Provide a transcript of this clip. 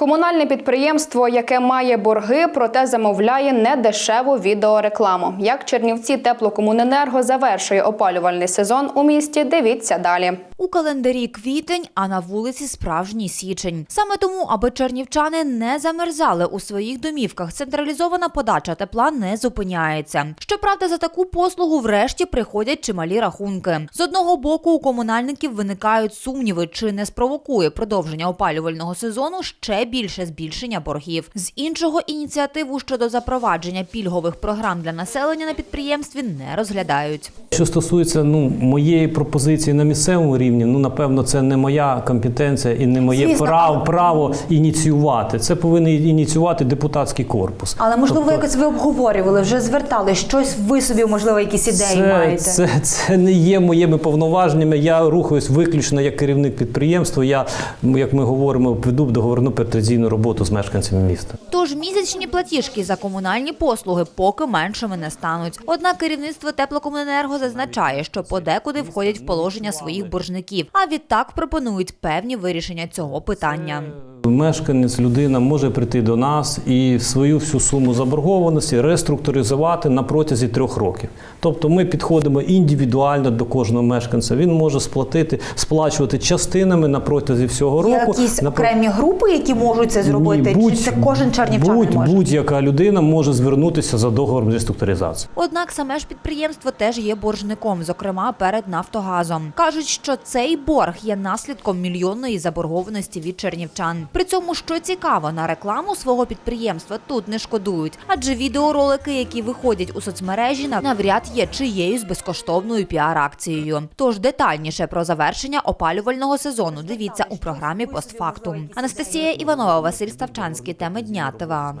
Комунальне підприємство, яке має борги, проте замовляє недешеву відеорекламу. Як Чернівці теплокомуненерго завершує опалювальний сезон у місті, дивіться далі. У календарі квітень, а на вулиці справжній січень. Саме тому, аби чернівчани не замерзали у своїх домівках, централізована подача тепла не зупиняється. Щоправда, за таку послугу врешті приходять чималі рахунки. З одного боку, у комунальників виникають сумніви, чи не спровокує продовження опалювального сезону ще більше збільшення боргів. З іншого, ініціативу щодо запровадження пільгових програм для населення на підприємстві не розглядають. Що стосується ну моєї пропозиції на місцевому рівні, ну напевно, це не моя компетенція і не моє Звісно, право, але- право ініціювати. Це повинен ініціювати депутатський корпус. Але можливо, Тобто- якось ви обговорювали, вже звертали щось ви собі, можливо, якісь ідеї це, маєте. Це, це не є моїми повноваженнями. Я рухаюсь виключно як керівник підприємства. Я, як ми говоримо, веду договорну претензійну роботу з мешканцями міста. Тож місячні платіжки за комунальні послуги поки меншими не стануть. Однак керівництво теплокомуненерго зазначає, що подекуди входять в положення своїх боржників, а відтак пропонують певні вирішення цього питання. Мешканець, людина може прийти до нас і свою всю суму заборгованості реструктуризувати на протязі трьох років. Тобто ми підходимо індивідуально до кожного мешканця. Він може сплатити, сплачувати частинами на протязі всього Є року. якісь На окремі групи, які можуть це зробити, Ні, чи це кожен чернівчанин будь, може? Будь-яка людина може звернутися за договором реструктуризації. Однак саме ж підприємство теж є боржником, зокрема перед Нафтогазом. Кажуть, що цей борг є наслідком мільйонної заборгованості від чернівчан. При цьому, що цікаво, на рекламу свого підприємства тут не шкодують, адже відеоролики, які виходять у соцмережі, нав- навряд є чиєюсь безкоштовною піар-акцією. Тож детальніше про завершення опалювального сезону дивіться у програмі постфактум. Анастасія Іванова, Василь Ставчанський. Теми дня ТВА.